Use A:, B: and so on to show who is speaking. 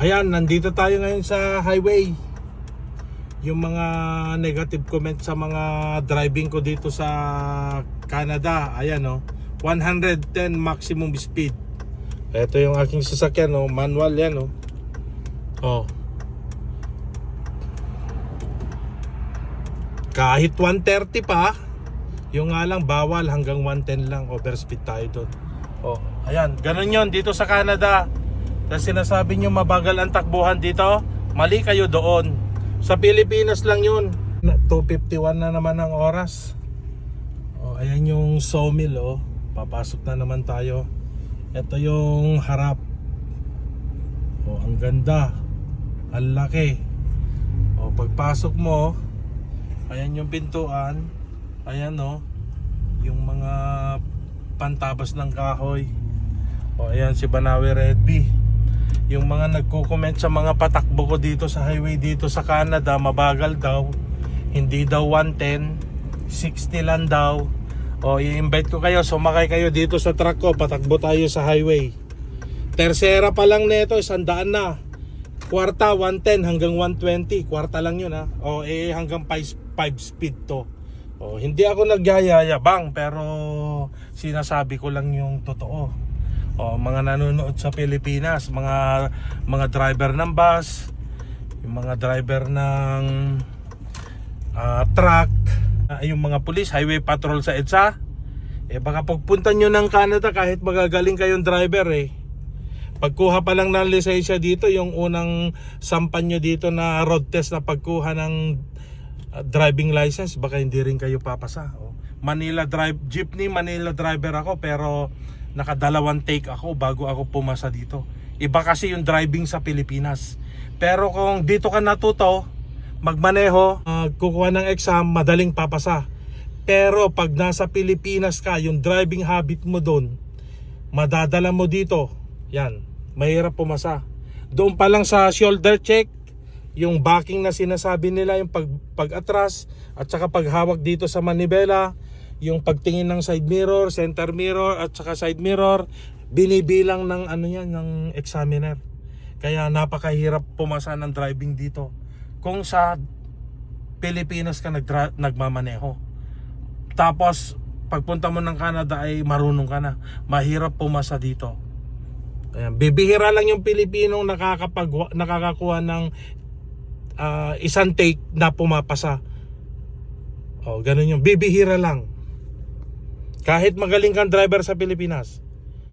A: Ayan, nandito tayo ngayon sa highway. Yung mga negative comment sa mga driving ko dito sa Canada. Ayan oh. 110 maximum speed. Ito yung aking sasakyan oh, manual yan oh. Oh. Kahit 130 pa, yung nga lang bawal hanggang 110 lang overspeed tayo doon. Oh, ayan, ganun yon dito sa Canada. Kasi sinasabi nyo mabagal ang takbuhan dito, mali kayo doon. Sa Pilipinas lang yun. Na- 251 na naman ang oras. Oh, ayan yung sawmill oh. Papasok na naman tayo. Ito yung harap. Oh, ang ganda. Ang laki. Oh, pagpasok mo, ayan yung pintuan. Ayan oh. Yung mga pantabas ng kahoy. O ayan si Banawe Red. Yung mga nagko-comment sa mga patakbo ko dito sa highway dito sa Canada, mabagal daw. Hindi daw 110, 60 lang daw. O i-invite ko kayo, sumakay kayo dito sa truck ko, patakbo tayo sa highway. Tersera pa lang nito, isandaan na. Kwarta 110 hanggang 120, kwarta lang yun ha. O eh hanggang 5, 5 speed to. O hindi ako nagyayayabang pero sinasabi ko lang yung totoo. O mga nanonood sa Pilipinas, mga mga driver ng bus, yung mga driver ng ah, truck, ah, yung mga pulis, highway patrol sa EDSA, eh baka pagpunta nyo ng Canada kahit magagaling kayong driver eh. Pagkuha pa lang ng lisensya dito, yung unang sampan nyo dito na road test na pagkuha ng uh, driving license, baka hindi rin kayo papasa. Oh. Manila drive, jeepney Manila driver ako pero nakadalawang take ako bago ako pumasa dito. Iba kasi yung driving sa Pilipinas. Pero kung dito ka natuto, magmaneho, uh, kukuha ng exam, madaling papasa. Pero pag nasa Pilipinas ka, yung driving habit mo doon, madadala mo dito, yan, mahirap pumasa. Doon pa lang sa shoulder check, yung backing na sinasabi nila, yung pag, pag-atras, at saka paghawak dito sa manibela, yung pagtingin ng side mirror, center mirror, at saka side mirror, binibilang ng ano yan, ng examiner. Kaya napakahirap pumasa ng driving dito. Kung sa Pilipinas ka nagdra- nagmamaneho. Tapos pagpunta mo ng Canada ay marunong ka na. Mahirap pumasa dito. Ayan, bibihira lang yung Pilipinong nakakapag nakakakuha ng ah, isang take na pumapasa. Oh, ganun yung bibihira lang. Kahit magaling kang driver sa Pilipinas.